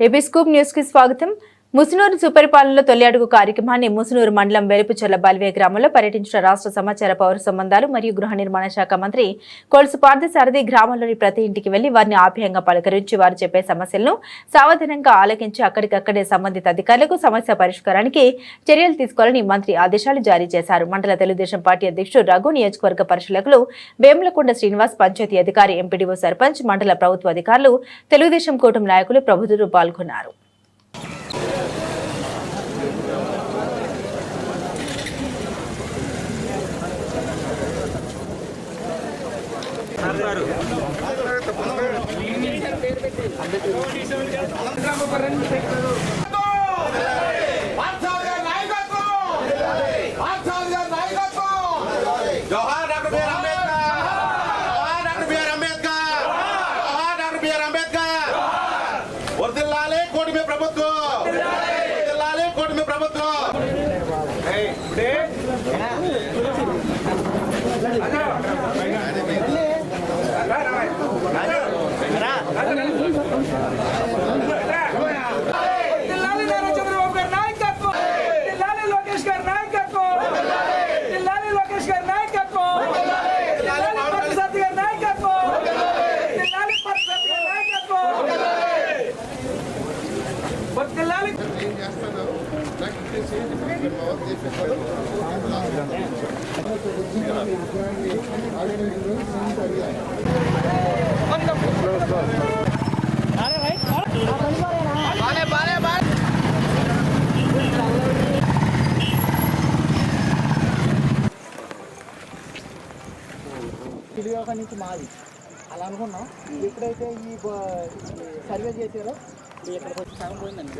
AP scoop న్యూస్కి స్వాగతం. ముసునూరు సుపరిపాలనలో తొలి అడుగు కార్యక్రమాన్ని ముసునూరు మండలం వెలుపుచర్ల బల్వే గ్రామంలో పర్యటించిన రాష్ట్ర సమాచార పౌర సంబంధాలు మరియు గృహ నిర్మాణ శాఖ మంత్రి కొలుసు పార్థసారథి గ్రామంలోని ప్రతి ఇంటికి వెళ్ళి వారిని ఆప్యాయంగా పలకరించి వారు చెప్పే సమస్యలను సావధానంగా ఆలకించి అక్కడికక్కడే సంబంధిత అధికారులకు సమస్య పరిష్కారానికి చర్యలు తీసుకోవాలని మంత్రి ఆదేశాలు జారీ చేశారు. మండల తెలుగుదేశం పార్టీ అధ్యక్షుడు రఘు నియోజకవర్గ పరిశీలకులు వేములకొండ శ్రీనివాస్ పంచాయతీ అధికారి ఎంపీడీఓ సర్పంచ్ మండల ప్రభుత్వ అధికారులు తెలుగుదేశం కూటమి నాయకులు ప్రభుత్వం పాల్గొన్నారు. జోహార్ డాక్టర్ బిఆర్ అంబేద్కర్. జోహార్ డాక్టర్ బిఆర్ అంబేద్కర్. జోహార్ డాక్టర్ బిఆర్ అంబేద్కర్ కూటమి ప్రభుత్వం వర్ధిల్లాలి కూటమి ప్రభుత్వం జిల్లాలి నారా చంద్రబాబు గారి నాయకత్వం జిల్లాలి లోకేష్ గారి నాయకత్వం జిల్లాలి లోకేష్ గారి నాయకత్వం జిల్లాలి పార్థసారథి గారి నాయకత్వం జిల్లాలి పార్థసారథి గారి నాయకత్వం జిల్లాలి పిలియోక నుంచి మాది. అలా అనుకున్నాం. ఎప్పుడైతే ఈ సర్వే చేశారో ఇక్కడికి వచ్చి సగం పోయిందండి.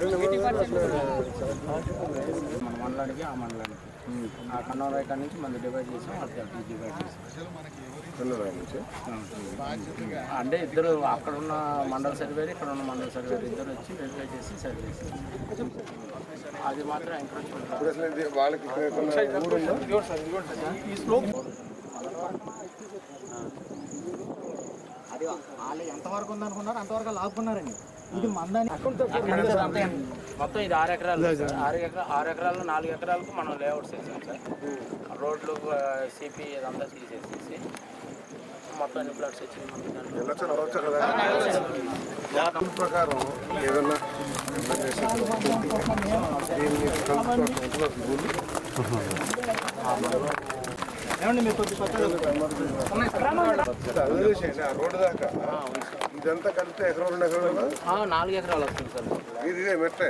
మన మండలానికి ఆ మండలానికి ఆ కన్నవరాయ కాడ నుంచి మనం డివైడ్ చేసాం అటు అటు డివైడ్ చేసాం. అంటే ఇద్దరు అక్కడ ఉన్న మండల సర్వేరు ఇక్కడ ఉన్న మండల సర్వేరు ఇద్దరు వచ్చి వెరిఫై చేసి సర్వే చేశారు అది మాత్రం ఎంకరేజ్ వాళ్ళకి అది వాళ్ళు ఎంతవరకు ఉందనుకున్నారు అంతవరకు లాక్కున్నారండి ఇది మందని. మొత్తం ఇది ఆరు ఎకరాలు. ఆరు ఎకరా ఆరు ఎకరాలు నాలుగు ఎకరాలకు మనం లేఅవుట్స్ వేసాం సార్. రోడ్లు సిపి ఇదంతా తీసేసేసి మొత్తం అన్ని ప్లాట్స్ వచ్చింది ప్రకారం ఏదన్నా దీన్ని ఏమండి మీరు రోడ్డు దాకా ఇదంతా కలిపితే ఎకరం రెండు ఎకరాలు ఆ, నాలుగు ఎకరాలు వస్తుంది సార్. ఇది ఇదే మెట్టే.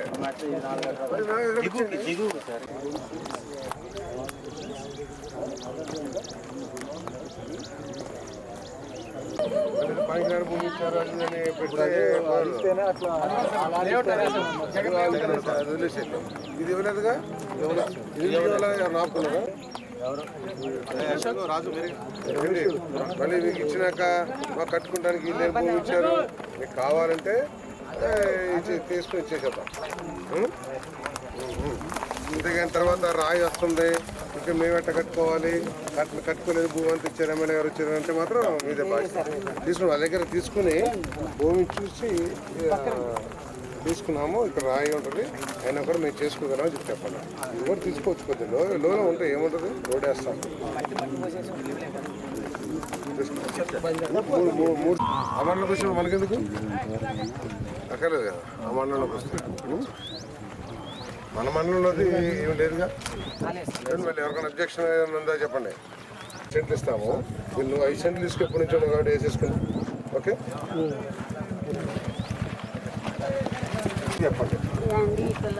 దిగువ సార్. ఇది ఇవ్వలేదుగా? ఇది మళ్ళీ మీకు ఇచ్చినాక మాకు కట్టుకుంటానికి వీళ్ళు భూమి ఇచ్చారు మీకు కావాలంటే తీసుకుని ఇచ్చేసేద్దాం ఉం? తర్వాత రాయి వస్తుంది ఇంకా మేము ఎట్ట కట్టుకోవాలి కట్టు కట్టుకోలేదు భూమి అంతా ఇచ్చారు ఎమ్మెల్యే గారు వచ్చారు అంటే మాత్రం మీదే బాధ్యత. తీసుకుని వాళ్ళ దగ్గర తీసుకుని భూమి చూసి తీసుకున్నాము ఇక్కడ రాయి ఉంటుంది. అయినా కూడా మేము చేసుకోగలం అని చెప్పి చెప్పండి ఇది కూడా తీసుకోవచ్చు కొద్దిగా. లో లోన ఉంటే ఏముంటుంది? రోడ్ వేస్తాం మూడు మూడు. మూడు అమర్లోకి మనకెందుకు? అక్కర్లేదు కదా. ఆ మండలంలోకి వస్తే. మన మండలంలోది ఏం లేదుగా? మళ్ళీ ఎవరికైనా అబ్జెక్షన్ ఏమైనా ఉందా చెప్పండి. సెంట్లు ఇస్తాము. వీళ్ళు నువ్వు ఐదు సెంట్లు తీసుకు ఎప్పటి నుంచో కాబట్టి వేసేసుకుని ఓకే? చెప్పండి. రండి ఇక్కడ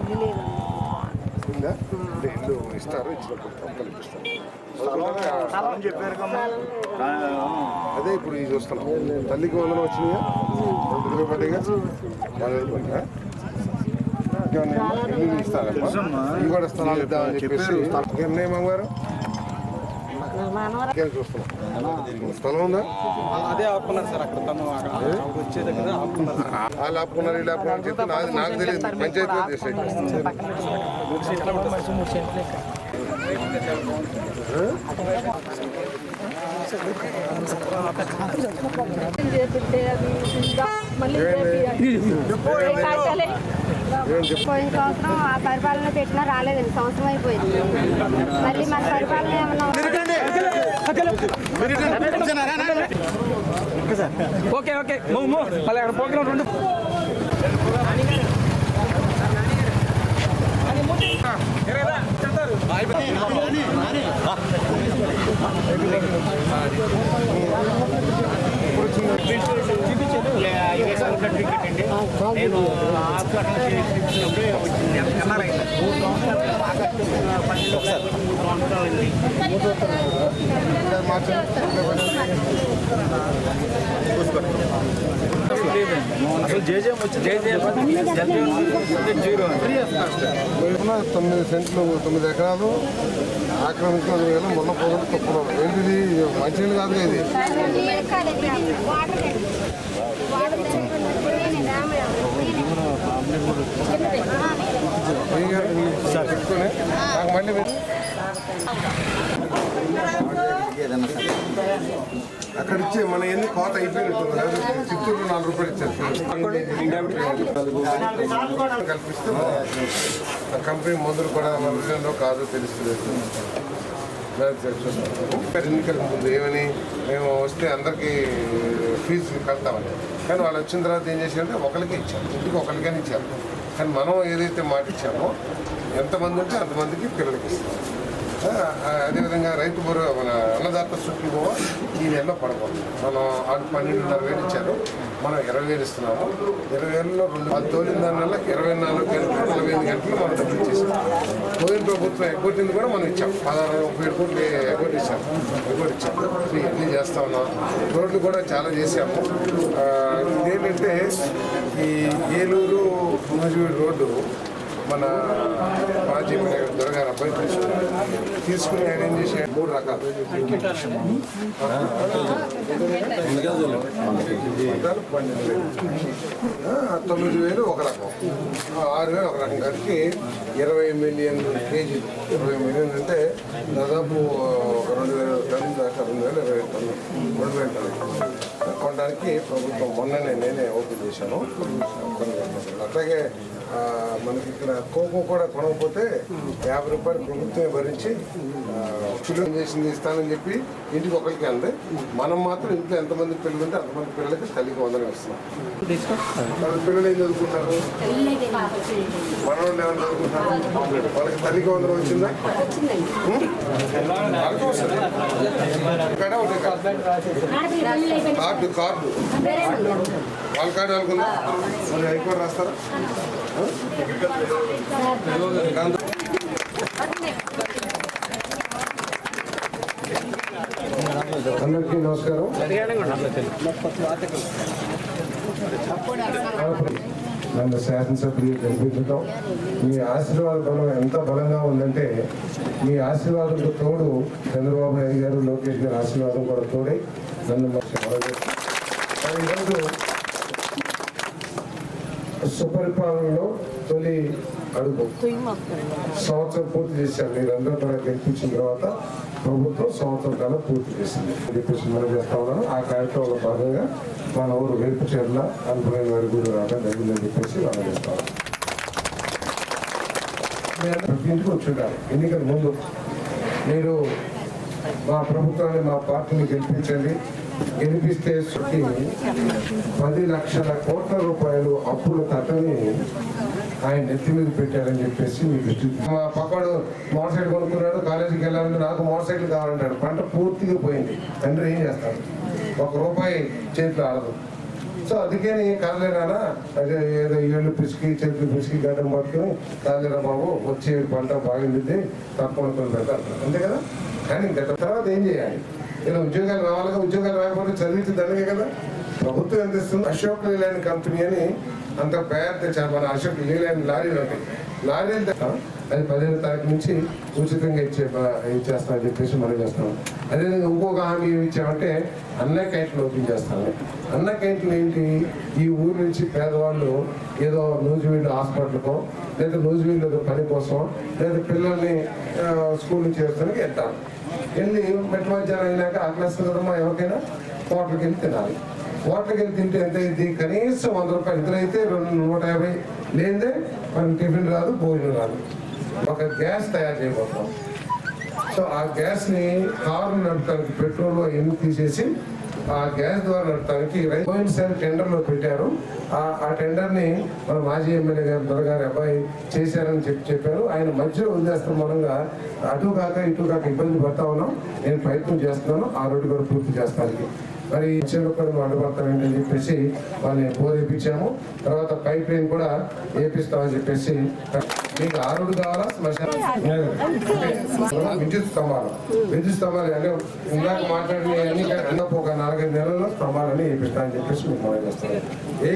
ఇల్లు లేదండి అంటే ఇల్లు ఇస్తారు ఇచ్చినప్పుడు తప్పలు అదే ఇప్పుడు ఇది చూస్తున్నాం. తల్లికి వందనం వచ్చినాయా? రెండు పడ్డాయిగా ఇల్లు ఇస్తారమ్మా. ఇవి కూడా స్థలాలు ఇద్దామని చెప్పేసి. ఇంకేం చూస్తున్నాం స్థలం ఉందా? అదే ఆపుకున్నారు సార్ అక్కడ తను అక్కడ వచ్చే దగ్గర ఆపుకున్నారు వాళ్ళు ఆపుకున్నారు వీళ్ళు ఆపుకున్నారు అని చెప్తే నాకు నాకు తెలియదు. పంచాయతీ చేసేది మూడు సెంట్లు మూడు సెంట్లు. పోయిన సంవత్సరం ఆ పరిపాలన పెట్టినా రాలేదండి. సంవత్సరం అయిపోయింది. మళ్ళీ మన పరిపాలన ఏమన్నా ఓకే ఓకే. మూవ్ మూవ్ మళ్ళీ అక్కడ ప్రోగ్రామ్ రెండు. అసలు జేజేఎం వచ్చి జేజేఎం జీరో తొమ్మిది సెంట్లు తొమ్మిది ఎకరాలు ఆక్రమించడం వేల మొన్న పొగలు తక్కువ ఏంటిది మంచినీళ్ళు కాదు ఇది ఫ్రీగా పెట్టుకొని నాకు మళ్ళీ అక్కడ ఇచ్చే మన ఎన్ని కోత అయిపోయినట్టు చిత్తూరు నాలుగు రూపాయలు ఇచ్చారు. కల్పిస్తే ఆ కంపెనీ మందులు కూడా మన విషయంలో కాదు తెలుస్తుంది. ఎన్నికల ముందు ఏమని మేము వస్తే అందరికీ ఫీజు కడతామని కానీ వాళ్ళు వచ్చిన తర్వాత ఏం చేశారంటే ఒకరికి ఇచ్చారు. ఇంటికి ఒకరికైనా ఇచ్చారు. కానీ మనం ఏదైతే మాట ఇచ్చామో ఎంతమంది ఉంటే అంతమందికి పిల్లలకి ఇస్తాం అదేవిధంగా రైతు బరు మన అన్నదాత సుఖీభవ ఈ నెలలో పడకూడదు. మనం వాళ్ళు పన్నెండున్నర వేలు ఇచ్చారు. మనం ఇరవై వేలు ఇస్తున్నాము. ఇరవై వేలలో రెండు అది తోలిన దాని వల్ల ఇరవై నాలుగు గంటలు నలభై ఐదు గంటలు మనం డబ్బులు ఇచ్చేసాం. పోయిన ప్రభుత్వం ఎగ్గొట్టింది కూడా మనం ఇచ్చాం. పదహారు ముప్పై ఏడు కోట్లు ఎగ్గొట్టి ఇచ్చాం ఎగ్గొట్టి ఇచ్చాం ఇవన్నీ చేస్తా ఉన్నాం. రోడ్లు కూడా చాలా చేసాము ఇదేంటంటే ఈ ఏలూరు నూజివీడు రోడ్డు మన మాజీ మేయర్ దొరగారు అబ్బాయి తీసుకున్నారు. తీసుకుని ఆయన ఏం చేసే మూడు రకాలు. తొమ్మిది వేలు ఒక రకం. ఆరు వేలు ఒక రకం. కలిపి ఇరవై మిలియన్ కేజీలు ఇరవై మిలియన్ అంటే దాదాపు ఒక రెండు వేల టన్ను దాకా రెండు వేల ఇరవై టన్ను. రెండు వేల టన్ను. కొనడానికి ప్రభుత్వం మొన్ననే నేనే ఓపెన్ చేశాను. కొనగలుగుతున్నాను. అట్లాగే ఆ, మనకి ఇక్కడ కోకో కూడా కొనకపోతే యాభై రూపాయలు ప్రభుత్వమే భరించి కిలో చేసింది ఇస్తానని చెప్పి ఇంటికి ఒకరికి అంది. మనం మాత్రం ఇంట్లో ఎంతమంది పిల్లలు ఉంటే అంతమంది పిల్లలకి తల్లికి వందనం ఇస్తున్నాం. పిల్లలు ఏం చదువుకుంటారు మనవాళ్ళు ఏమైనా చదువుకుంటారు వాళ్ళకి తల్లికి వందనం వచ్చిందా? Card card. వాళ్ళ కార్డు. అనుకుందా మరి హైకోర్టు రాస్తారా? అందరికీ నమస్కారం. నన్ను శాసనసభ్యులు కనిపించడం మీ ఆశీర్వాద బలం ఎంత బలంగా ఉందంటే మీ ఆశీర్వాదంతో తోడు చంద్రబాబు నాయుడు గారు లోకేష్ గారి ఆశీర్వాదం కూడా తోడై నన్ను ఈరోజు సుపరిపాలనలో తొలి అడుగు. సంవత్సరం పూర్తి చేశారు. మీరందరూ కూడా గెలిపించిన తర్వాత ప్రభుత్వం సంవత్సరం కాలం పూర్తి చేసింది. అని చెప్పేసి మనం చేస్తా ఉన్నాను. ఆ కార్యక్రమంలో భాగంగా మన ఊరు వేపు చేర్ల అనుకునే వారి గుడి రావడం జరిగిందని చెప్పేసి మనం చేస్తా ప్రతి ఇంటికి వచ్చుంటారు ఎన్నికల ముందు మీరు మా ప్రభుత్వాన్ని మా పార్టీని గెలిపించండి. గెలిపిస్తే శృతి పది లక్షల కోట్ల రూపాయలు అప్పుల తట్టని ఆయన నెత్తి మీద పెట్టారని చెప్పేసి మీ మా పక్కడు మోటార్ సైకిల్ కొనుక్కున్నాడు కాలేజీకి వెళ్ళాలంటే నాకు మోటార్ సైకిల్ కావాలంటాడు. పంట పూర్తిగా పోయింది. తండ్రి ఏం చేస్తాడు? ఒక రూపాయి చేతిలో ఆడదు. సో అందుకని కాలేనా అదే ఏదో ఏళ్ళు పిసికి చెట్లు పిసికి గడ్డం పట్టుకుని కాలేరా బాబు వచ్చే పంట బాగుంది తప్పకుండా అంతే కదా? కానీ గత తర్వాత ఏం చేయాలి? ఇలా ఉద్యోగాలు రావాలిగా ఉద్యోగాలు రాకపోతే చదివితే దండగే కదా? ప్రభుత్వం ఎంత ఇస్తుంది? అశోక్ లీలాండ్ కంపెనీ అని అంత పెద్ద చా- మన అశోక్ లీలాండ్ లారీలు ఉంటాయి లారీలు ద- అది పదిహేను తారీఖు నుంచి ఉచితంగా ఇచ్చే ప- ఇచ్చేస్తామని చెప్పేసి మనం చేస్తాం. అదేవిధంగా ఇంకొక హామీ ఏమి ఇచ్చామంటే అన్న క్యాంటీన్ ఓపెన్ చేస్తాము అన్న క్యాంటీన్ ఏంటి? ఈ ఊరు నుంచి పేదవాళ్ళు ఏదో నూజివీడు హాస్పిటల్కో లేదా నూజివీడు పని కోసం లేదా పిల్లల్ని స్కూల్ నుంచి చేస్తానికి వెళ్తారు వెళ్ళి మెట్ల మధ్యాహ్నం అయినాక ఆకలిస్తుంది కదమ్మా ఎవరికైనా హోటల్కి వెళ్ళి తినాలి. హోటల్కి వెళ్ళి తింటే ఎంత అయింది? కనీసం వంద రూపాయలు. ఇద్దరైతే రెండు నూట యాభై లేదే మనకి టిఫిన్ రాదు భోజనం రాదు. ఒక గ్యాస్ తయారు చేయబోతాం సో ఆ గ్యాస్ని కారు నడపడానికి పెట్రోల్ ఎన్ని తీసేసి ఆ గ్యాస్ ద్వారా నడపడానికి రై- పోయినసారి టెండర్లో పెట్టారు. ఆ టెండర్ని మన మాజీ ఎమ్మెల్యే గారు దొరగారి అబ్బాయి చేశారని చెప్పి చెప్పారు. ఆయన మధ్యలో వదిలేస్తాం మూలంగా అటు కాక ఇటు కాక ఇబ్బంది పడతా ఉన్నాం. నేను ప్రయత్నం చేస్తున్నాను. ఆ రోడ్డు కూడా పూర్తి చేస్తానికి. మరి అడ్డుపడతానండి అని చెప్పేసి వాళ్ళని బోర్ వేయించాము తర్వాత పైప్ లైన్ కూడా వేపిస్తామని చెప్పేసి మీకు ఆరుడు కావాలా శ్మశానం? విద్యుత్ స్తంభాలు. విద్యుత్ స్తంభాలు అంటే ఇందాక మాట్లాడిన అన్ని ఒక నాలుగైదు నెలల్లో స్తంభాలని వేపిస్తామని చెప్పేసి మీకు మనం చేస్తాం ఏ